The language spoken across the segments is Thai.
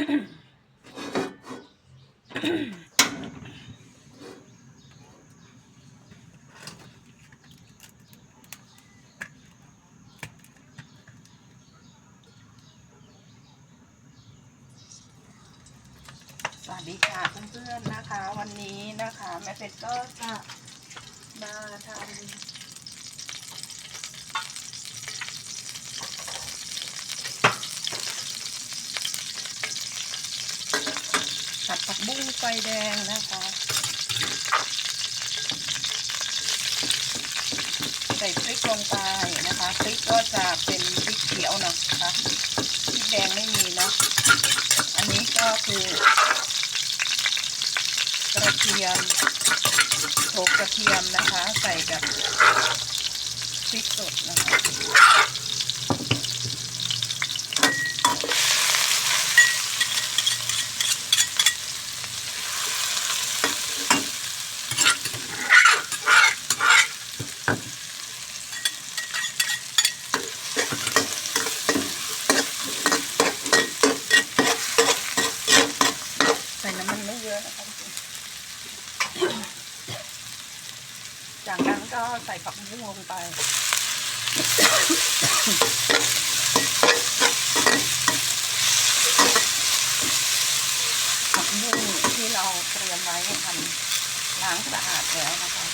สวัสดีค่ะเพื่อนๆนะคะ วันนี้นะคะ แม่เป็ดก็จะมาทำ ผัดผักบุ้งไฟแดงนะคะใส่พริกลงไปนะคะพริกก็จะเป็นพริกเขียวนะคะพริกแดงไม่มีเนาะอันนี้ก็คือกระเทียมโขลกกระเทียมนะคะ ใส่กับพริกสดนะคะ ใส่น้ำมันไม่เยอะนะคะทุกคนจา ก็ใส่ผักบุ้งลงไป ผักบุ้งที่เราเตรียมไว้ทำล้างสะอาดแล้วนะคะ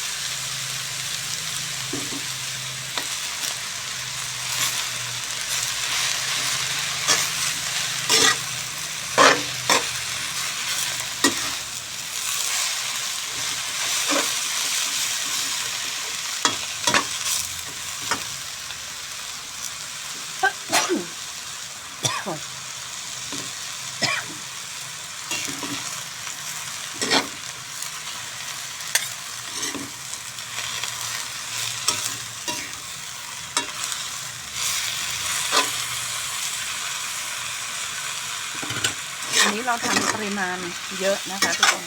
เราทำปริมาณเยอะนะคะทุกคน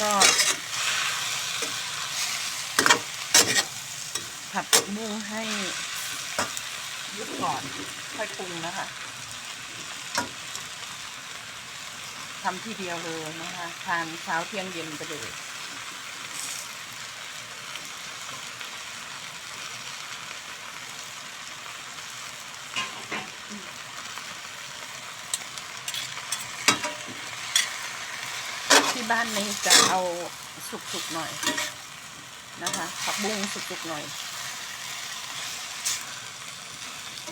ก็ผัดผักบุ้งให้ยุบก่อนค่อยปรุงนะคะทำทีเดียวเลยนะคะ ทานเช้าเที่ยงเย็นไปเลย ที่บ้านนี้จะเอาสุกๆหน่อยนะคะผักบุ้งสุกๆหน่อย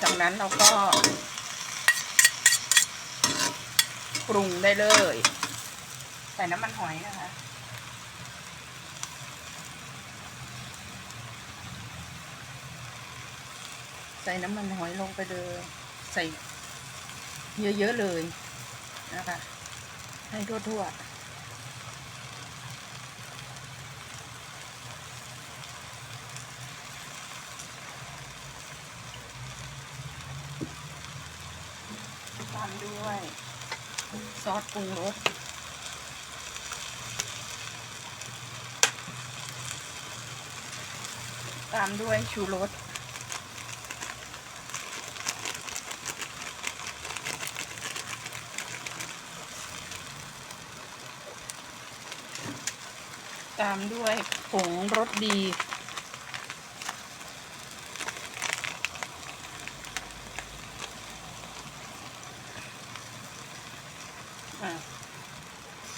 จากนั้นเราก็ปรุงได้เลย ใส่น้ำมันหอยนะคะใส่น้ำมันหอยลงไปเลยใส่เยอะๆเลยนะคะ ให้ทั่วๆ ตามด้วย ซอสปรุงรสตามด้วยชูรสตามด้วยผงรสดี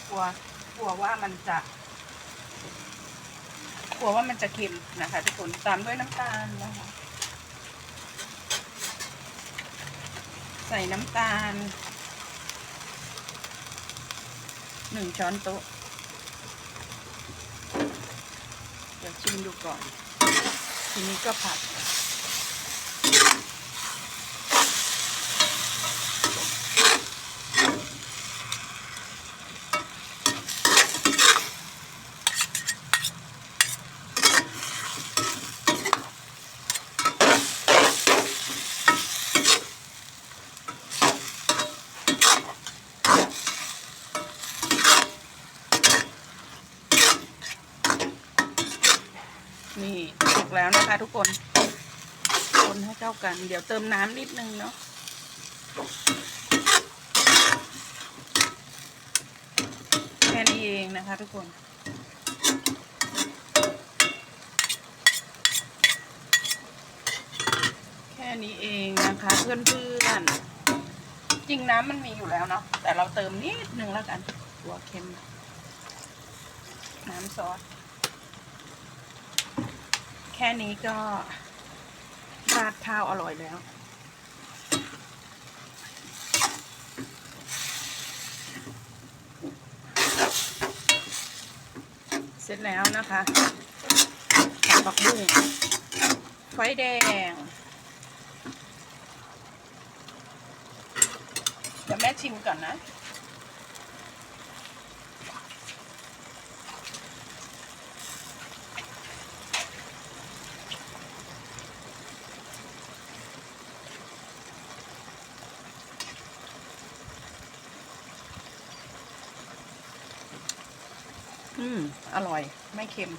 กลัวกลัวว่ามันจะกลัวว่ามันจะเค็มนะคะทุกคนตามด้วยน้ำตาลนะคะ ใส่น้ำตาลหนึ่งช้อนโต๊ะเดี๋ยวชิมดูก่อน ทีนี้ก็ผัด ทุกคน คนให้เข้ากัน เดี๋ยวเติมน้ำนิดนึงเนาะแค่นี้เองนะคะทุกคนแค่นี้เองนะคะเพื่อนเพื่อนจริงน้ำมันมีอยู่แล้วเนาะแต่เราเติมนิดนึงแล้วกัน ตัวเค็ม น้ำซอส แค่นี้ก็ราดข้าวอร่อยแล้ว เสร็จแล้วนะคะผัดผักบุ้งไฟแดงเดี๋ยวแม่ชิมก่อนนะ อืม อร่อย ไม่เค็ม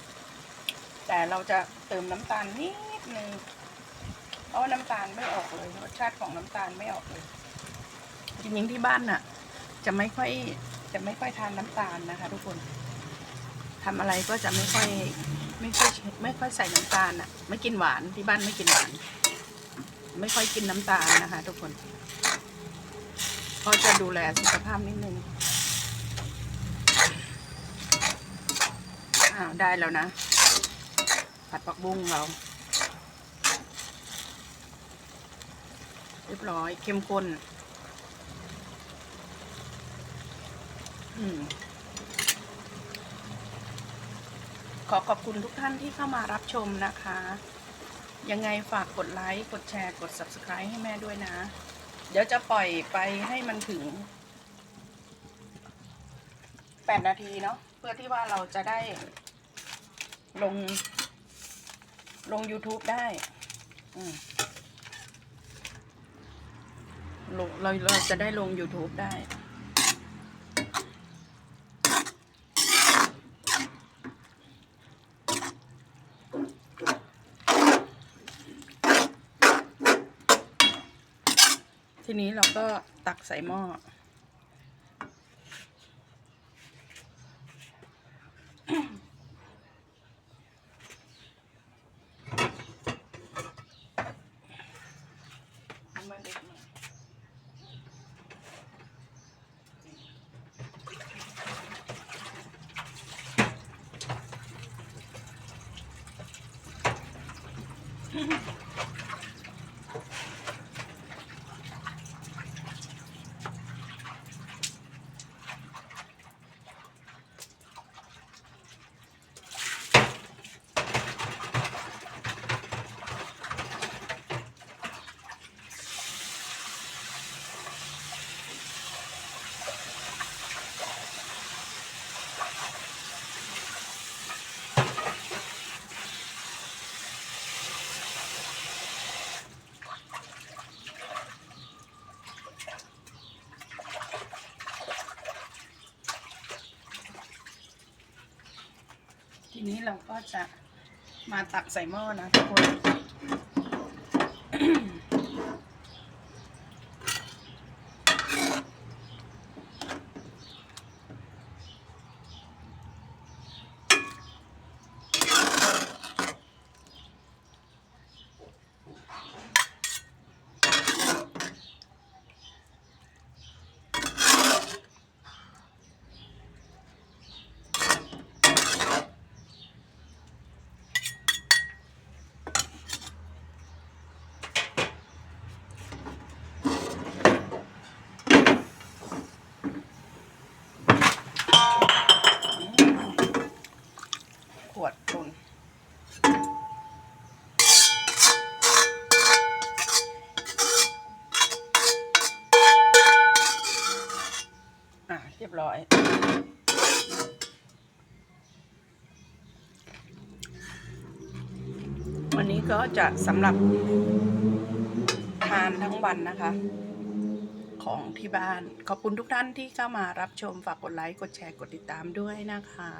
แต่เราจะเติมน้ำตาลนิดนึง เพราะว่าน้ำตาลไม่ออกเลย รสชาติของน้ำตาลไม่ออกเลย จริงๆที่บ้านน่ะ จะไม่ค่อย จะไม่ค่อยทานน้ำตาลนะคะ ทุกคนทำอะไรก็จะไม่ค่อย ไม่ค่อยไม่ค่อยใส่น้ำตาลอะ ไม่กินหวานที่บ้านไม่กินหวาน ไม่ค่อยกินน้ำตาลนะคะ ทุกคนเพราะจะดูแลสุขภาพนิดนึง อ้าวได้แล้วนะ ผัดผักบุ้งเราเรียบร้อยเข้มข้น อืมขอขอบคุณทุกท่านที่เข้ามารับชมนะคะ ยังไงฝากกดไลค์ กดแชร์ กด subscribe ให้แม่ด้วยนะ เดี๋ยวจะปล่อยไปให้มันถึง 8 นาทีเนาะ เพื่อที่ว่าเราจะได้ ลง ลง YouTube ได้ลงเราเราจะได้ลง YouTube ได้ ทีนี้เราก็ตักใส่หม้อ เอา นี้เราก็จะมาตักใส่หม้อนะทุกคน ขวดตุนอะ เรียบร้อย วันนี้ก็จะสำหรับทานทั้งวันนะคะ ของที่บ้าน ขอบคุณทุกท่านที่เข้ามารับชมฝากกดไลค์ กดแชร์ กดติดตามด้วยนะคะ